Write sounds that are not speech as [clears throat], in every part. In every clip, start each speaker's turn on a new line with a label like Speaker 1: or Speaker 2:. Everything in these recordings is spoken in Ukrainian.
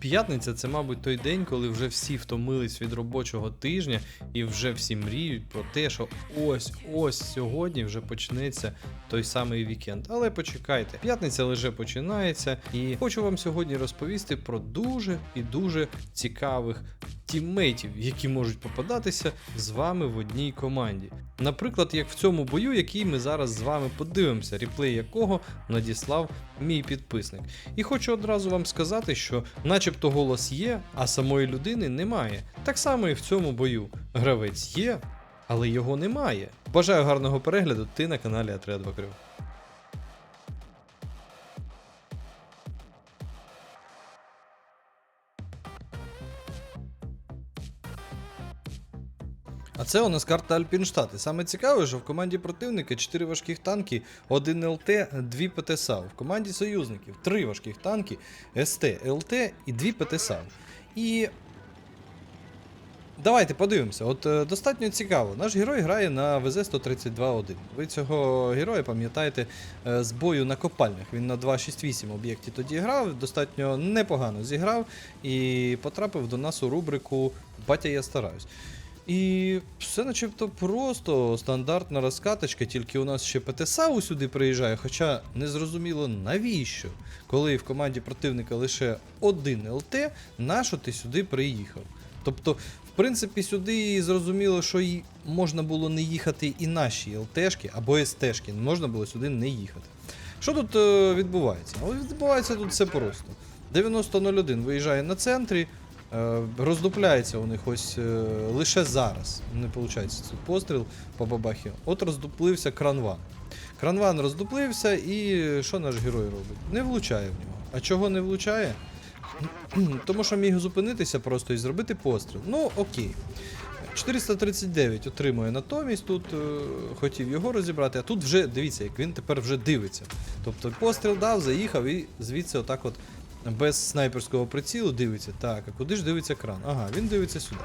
Speaker 1: П'ятниця це, мабуть, той день, коли вже всі втомились від робочого тижня і вже всі мріють про те, що ось ось сьогодні вже почнеться той самий вікенд. Але почекайте, п'ятниця лише починається, і хочу вам сьогодні розповісти про дуже і дуже цікавих тіммейтів, які можуть попадатися з вами в одній команді. Наприклад, як в цьому бою, який ми зараз з вами подивимося, реплей якого надіслав мій підписник. І хочу одразу вам сказати, що начебто голос є, а самої людини немає. Так само і в цьому бою. Гравець є, але його немає. Бажаю гарного перегляду, ти на каналі Атрет А це у нас карта Альпінштати. Саме цікаве, що в команді противника 4 важких танки, 1 ЛТ, 2 ПТСАУ. В команді союзників 3 важких танки, СТ, ЛТ і 2 ПТСАУ. І давайте подивимося. От е, достатньо цікаво. Наш герой грає на ВЗ-132-1. Ви цього героя пам'ятаєте е, з бою на копальнях. Він на 2.6.8 об'єкті тоді грав, достатньо непогано зіграв і потрапив до нас у рубрику Батя я стараюсь. І все начебто просто стандартна розкаточка, тільки у нас ще ПТСАУ сюди приїжджає, хоча не зрозуміло навіщо, коли в команді противника лише один ЛТ, нащо ти сюди приїхав. Тобто, в принципі, сюди зрозуміло, що і можна було не їхати і наші ЛТшки або СТшки, можна було сюди не їхати. Що тут е, відбувається? Ну, відбувається тут все просто. 9001 виїжджає на центрі, Роздупляється у них ось е, лише зараз. Не виходить цей постріл по бабахі. От роздуплився кранван. Кранван роздуплився, і що наш герой робить? Не влучає в нього. А чого не влучає? [clears throat] Тому що міг зупинитися просто і зробити постріл. Ну, окей. 439 отримує натомість, тут е, хотів його розібрати, а тут вже дивіться, як він тепер вже дивиться. Тобто постріл дав, заїхав і звідси отак от без снайперського прицілу дивиться. Так, а куди ж дивиться кран? Ага, він дивиться сюди.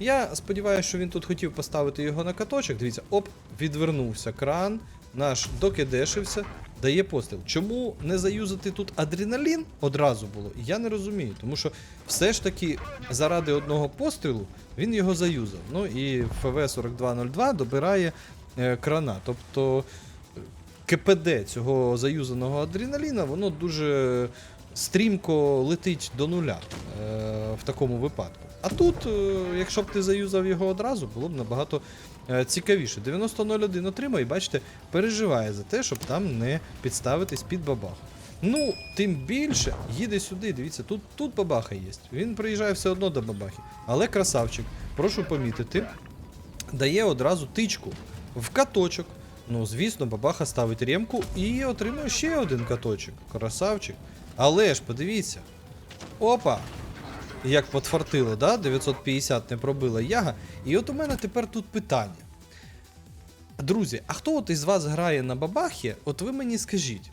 Speaker 1: Я сподіваюся, що він тут хотів поставити його на каточок. Дивіться, оп, відвернувся кран, наш докидешився, дає постріл. Чому не заюзати тут адреналін одразу було? Я не розумію, тому що все ж таки заради одного пострілу він його заюзав. Ну і ФВ-4202 добирає е, крана. Тобто е, КПД цього заюзаного адреналіна, воно дуже стрімко летить до нуля е, в такому випадку. А тут, е, якщо б ти заюзав його одразу, було б набагато е, цікавіше. 90.01 отримає, бачите, переживає за те, щоб там не підставитись під бабах. Ну, тим більше їде сюди. Дивіться, тут, тут бабаха є. Він приїжджає все одно до бабахи. Але красавчик, прошу помітити, дає одразу тичку в каточок. Ну, звісно, бабаха ставить ремку і отримує ще один каточок. Красавчик. Але ж подивіться. Опа! Як потфартило, да? 950 не пробила яга. І от у мене тепер тут питання. Друзі, а хто от із вас грає на бабахі? От ви мені скажіть.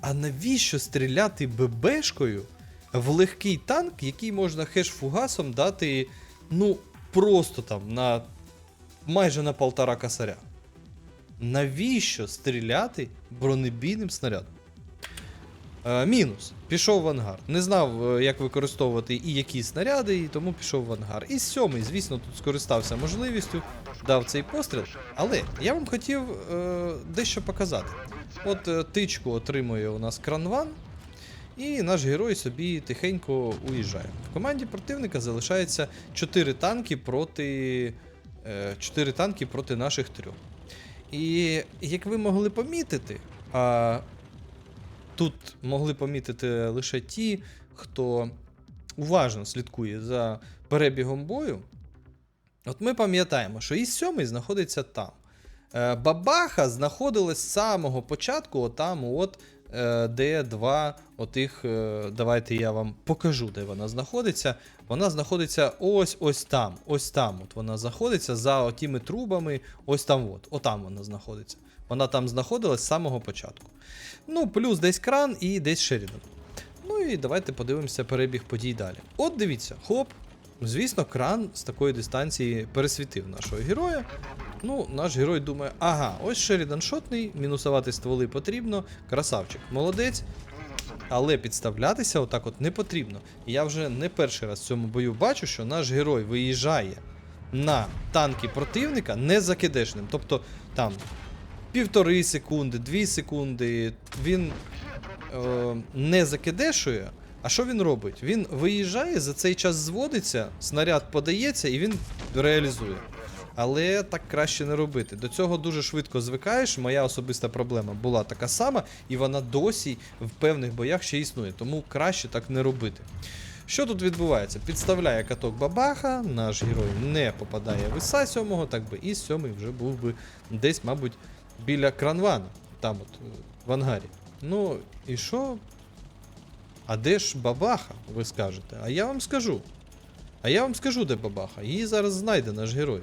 Speaker 1: А навіщо стріляти ББшкою в легкий танк, який можна хеш-фугасом дати, ну, просто там на майже на полтора косаря? Навіщо стріляти бронебійним снарядом? Е, мінус. Пішов в ангар. Не знав, е, як використовувати і які снаряди, і тому пішов в ангар. І сьомий, звісно, тут скористався можливістю, дав цей постріл. Але я вам хотів е, дещо показати. От е, тичку отримує у нас кранван, і наш герой собі тихенько уїжджає. В команді противника залишається 4 танки проти. Е, 4 танки проти наших трьох. І як ви могли помітити, а тут могли помітити лише ті, хто уважно слідкує за перебігом бою. От ми пам'ятаємо, що і сьомий знаходиться там. Е, Бабаха знаходилась з самого початку, отам, от, е, де два отих. е, Давайте я вам покажу, де вона знаходиться. Вона знаходиться ось ось там. Ось там. От вона знаходиться за отими трубами. Ось там. от, Отам вона знаходиться. Вона там знаходилась з самого початку. Ну, плюс десь кран і десь Шерідан. Ну і давайте подивимося перебіг подій далі. От дивіться, хоп. Звісно, кран з такої дистанції пересвітив нашого героя. Ну, наш герой думає, ага, ось Шерідан шотний, мінусувати стволи потрібно. Красавчик, молодець. Але підставлятися отак от не потрібно. Я вже не перший раз в цьому бою бачу, що наш герой виїжджає на танки противника не закидешним. Тобто там півтори секунди, дві секунди. Він е, не закидешує. А що він робить? Він виїжджає, за цей час зводиться, снаряд подається і він реалізує. Але так краще не робити. До цього дуже швидко звикаєш. Моя особиста проблема була така сама, і вона досі в певних боях ще існує. Тому краще так не робити. Що тут відбувається? Підставляє каток бабаха, наш герой не попадає в ІСа 7, так би і 7 вже був би десь, мабуть, біля кранвана, там от е, в ангарі. Ну, і що? А де ж бабаха, ви скажете? А я вам скажу. А я вам скажу, де бабаха. Її зараз знайде наш герой.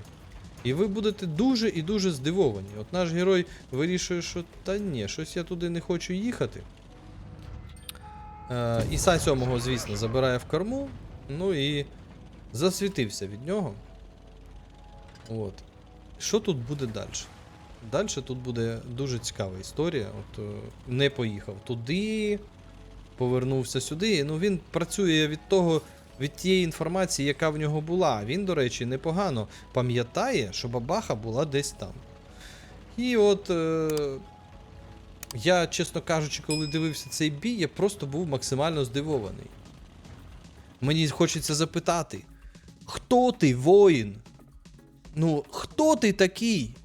Speaker 1: І ви будете дуже і дуже здивовані. От наш герой вирішує, що та ні, щось я туди не хочу їхати. Е, Іса 7, звісно, забирає в корму. Ну і засвітився від нього. От. Що тут буде далі? Далі тут буде дуже цікава історія. От е, не поїхав туди, повернувся сюди. Ну він працює від того, від тієї інформації, яка в нього була. Він, до речі, непогано пам'ятає, що бабаха була десь там. І от. Е, я, чесно кажучи, коли дивився цей бій, я просто був максимально здивований. Мені хочеться запитати: хто ти, воїн? Ну, хто ти такий?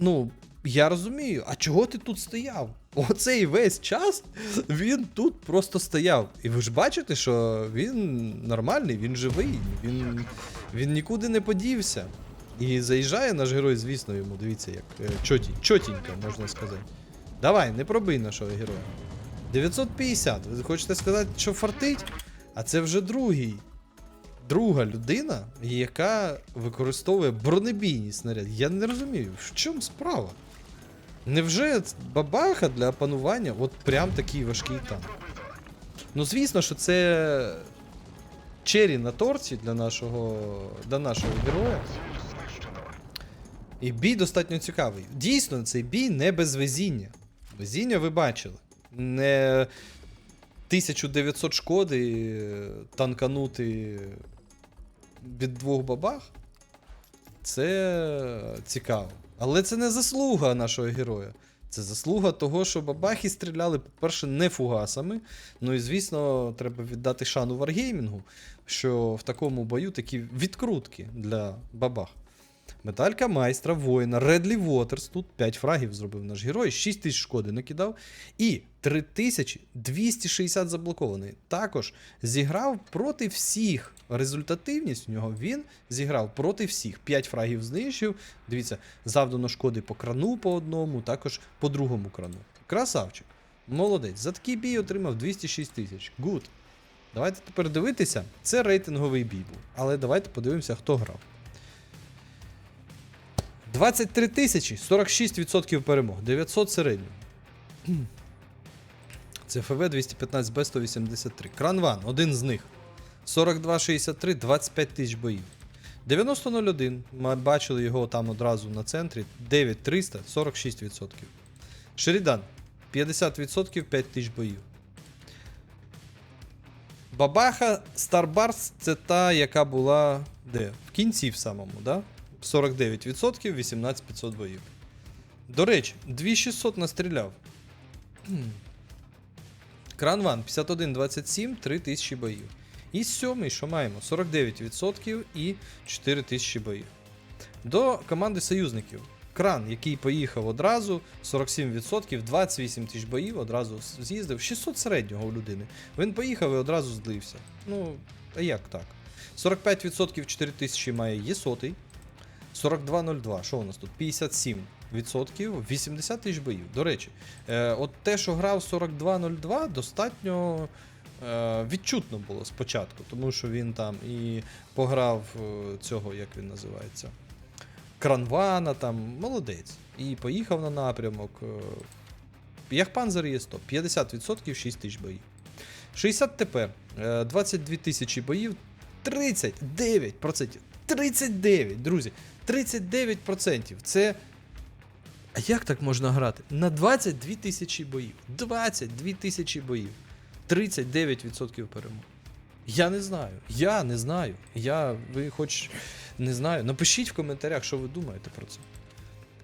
Speaker 1: Ну, я розумію, а чого ти тут стояв? [laughs] Оцей весь час він тут просто стояв. І ви ж бачите, що він нормальний, він живий, він, він нікуди не подівся. І заїжджає наш герой, звісно, йому, дивіться, як е, чоті, чотінько, можна сказати. Давай, не пробий нашого героя. 950. Ви хочете сказати, що фартить? А це вже другий. Друга людина, яка використовує бронебійні снаряди. Я не розумію, в чому справа? Невже бабаха для опанування от прям такий важкий танк? Ну, звісно, що це чері на торті для нашого, для нашого героя. І бій достатньо цікавий. Дійсно, цей бій не без везіння. Везіння ви бачили. Не 1900 шкоди е, танканути від двох бабах. Це цікаво. Але це не заслуга нашого героя. Це заслуга того, що бабахи стріляли, по-перше, не фугасами. Ну і звісно, треба віддати шану Варгеймінгу, що в такому бою такі відкрутки для бабах. Медалька майстра, воїна, Редлі Вотерс. Тут 5 фрагів зробив наш герой, 6 тисяч шкоди накидав. І 3260 заблокований. Також зіграв проти всіх. Результативність у нього він зіграв проти всіх. 5 фрагів знищив. Дивіться, завдано шкоди по крану по одному, також по другому крану. Красавчик. Молодець. За такий бій отримав 206 тисяч. Гуд. Давайте тепер дивитися. Це рейтинговий бій був. Але давайте подивимося, хто грав. 23 тисячі, 46% перемог, 900 середньо. [clears throat] Це ФВ 215 Б 183. Кранван, один з них. 42-63, 25 тисяч боїв. 90-01, ми бачили його там одразу на центрі. 9300, 46%. Шерідан, 50%, 5 тисяч боїв. Бабаха Старбарс це та, яка була де? В кінці в самому, да? 49%, 18500 боїв. До речі, 2600 настріляв. Кранван 51-27, 3000 боїв. І сьомий, що маємо? 49% і 4000 боїв. До команди союзників. Кран, який поїхав одразу, 47%, 28 тисяч боїв, одразу з'їздив. 600 середнього у людини. Він поїхав і одразу злився. Ну, а як так? 45% 4000 має Є100. 42.02. Що у нас тут? 57%, 80 тисяч боїв. До речі, е, от те, що грав 42.02, достатньо е, відчутно було спочатку, тому що він там і пограв е, цього, як він називається, Кранвана, там, молодець. І поїхав на напрямок. Е, як панзер є 100, 50%, 6 тисяч боїв. 60 ТП, е, 22 тисячі боїв, 39%. 39, друзі. 39%. Це. А як так можна грати? На 22 тисячі боїв. 22 тисячі боїв. 39% перемог. Я не знаю. Я не знаю. Я, ви хоч не знаю. Напишіть в коментарях, що ви думаєте про це.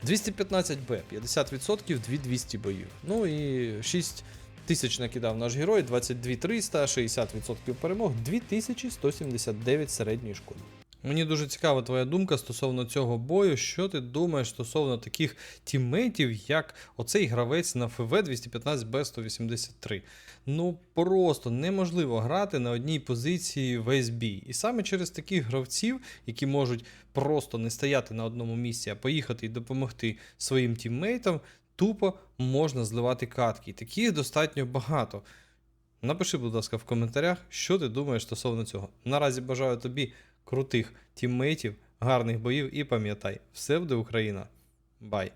Speaker 1: 215Б, 50%, 2200 боїв. Ну і 6 тисяч накидав наш герой, 22300, 60% перемог, 2179 середньої шкоди. Мені дуже цікава твоя думка стосовно цього бою. Що ти думаєш стосовно таких тіммейтів, як оцей гравець на ФВ 215 б 183 Ну просто неможливо грати на одній позиції весь бій. І саме через таких гравців, які можуть просто не стояти на одному місці, а поїхати і допомогти своїм тіммейтам, тупо можна зливати катки. Таких достатньо багато. Напиши, будь ласка, в коментарях, що ти думаєш стосовно цього. Наразі бажаю тобі крутих тіммейтів, гарних боїв і пам'ятай, все буде Україна. Бай!